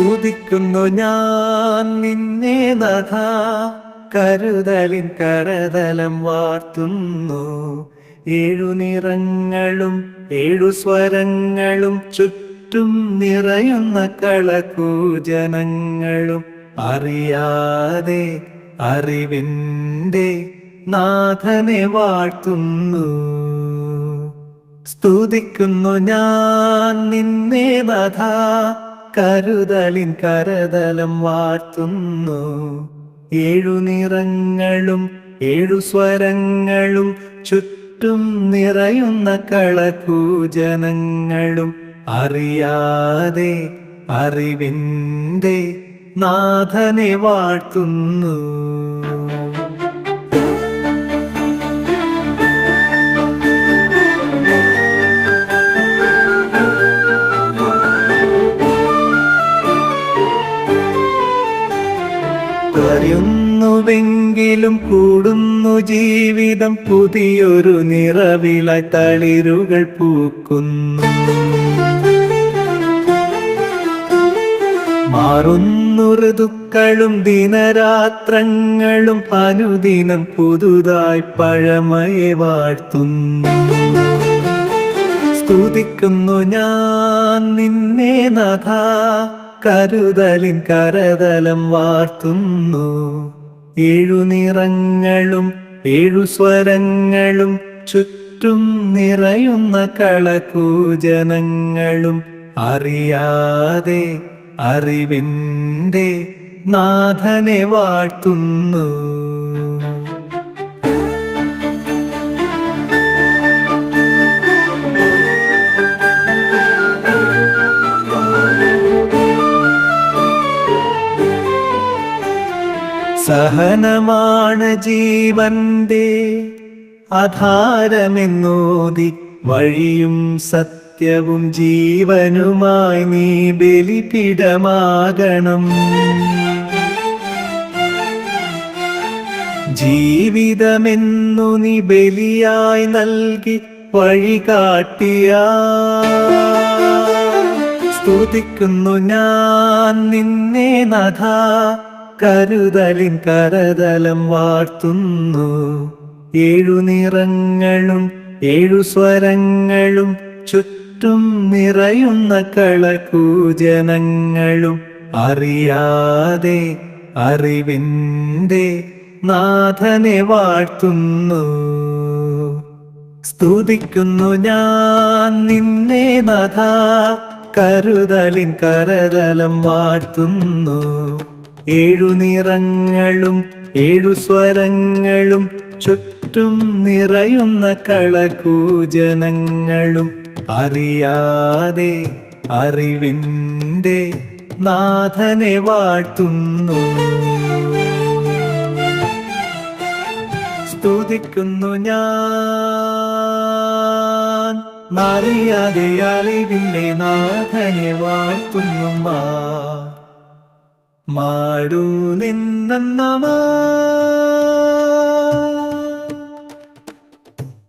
സ്തുതിക്കുന്നു ഞാൻ നിന്നെ നഥ കരുതലിൻ കരതലം വാർത്തുന്നു. ഏഴു നിറങ്ങളും ഏഴു സ്വരങ്ങളും ചുറ്റും നിറയുന്ന കളകൂജനങ്ങളും. അറിയാതെ അറിവിന്റെ നാഥനെ വാഴ്ത്തുന്നു. സ്തുതിക്കുന്നു ഞാൻ നിന്നെ നഥ കരുതലിൻ കരതലം വാഴ്ത്തുന്നു ഏഴു നിറങ്ങളും ഏഴു സ്വരങ്ങളും ചുറ്റും നിറയുന്ന കളകൂജനങ്ങളും. അറിയാതെ അറിവിന്റെ നാഥനെ വാഴ്ത്തുന്നു. കരയുന്നുവെങ്കിലും കൂടുന്നു ജീവിതം പുതിയൊരു നിറവില തളിരുകൾ പൂക്കുന്നു. മാറുന്നു ഋതുക്കളും ദിനരാത്രങ്ങളും അനുദിനം പുതുതായി പഴമയെ വാഴ്ത്തുന്നു. സ്തുതിക്കുന്നു ഞാൻ നിന്നെ നഥ കരുതലിൻ കരതലം വാർത്തുന്നു ഏഴു നിറങ്ങളും ഏഴു സ്വരങ്ങളും ചുറ്റും നിറയുന്ന കളകൂജനങ്ങളും. അറിയാതെ അറിവിന്റെ നാഥനെ വാഴ്ത്തുന്നു. സഹനമാണ് ജീവന്റെ ആധാരമെന്നോതി വഴിയും സത്യവും ജീവനുമായി നീ ബലിപിടമാകണം ജീവിതമെന്നു നീ ബലിയായി നൽകി വഴി കാട്ടിയ. സ്തുതിക്കുന്നു ഞാൻ നിന്നെ നഥ. കരുതലിൻ കരതലം വാർത്തുന്നു. ഏഴു നിറങ്ങളും ഏഴു സ്വരങ്ങളും ചുറ്റും നിറയുന്ന കളകൂജനങ്ങളും അറിയാതെ അറിവിന്റെ നാഥനെ വാഴ്ത്തുന്നു. സ്തുതിക്കുന്നു ഞാൻ നിന്നെ നഥ കരുതലിൻ കരതലം വാഴ്ത്തുന്നു. ഏഴു നിറങ്ങളും ഏഴു സ്വരങ്ങളും ചുറ്റും നിറയുന്ന കളകൂജനങ്ങളും. അറിയാതെ അറിവിന്റെ നാഥനെ വാഴ്ത്തുന്നു. സ്തുതിക്കുന്നു ഞാൻ. അറിയാതെ അറിവിന്റെ നാഥനെ വാഴ്ത്തുന്നു മാ. മാടു നിന്നമ്മ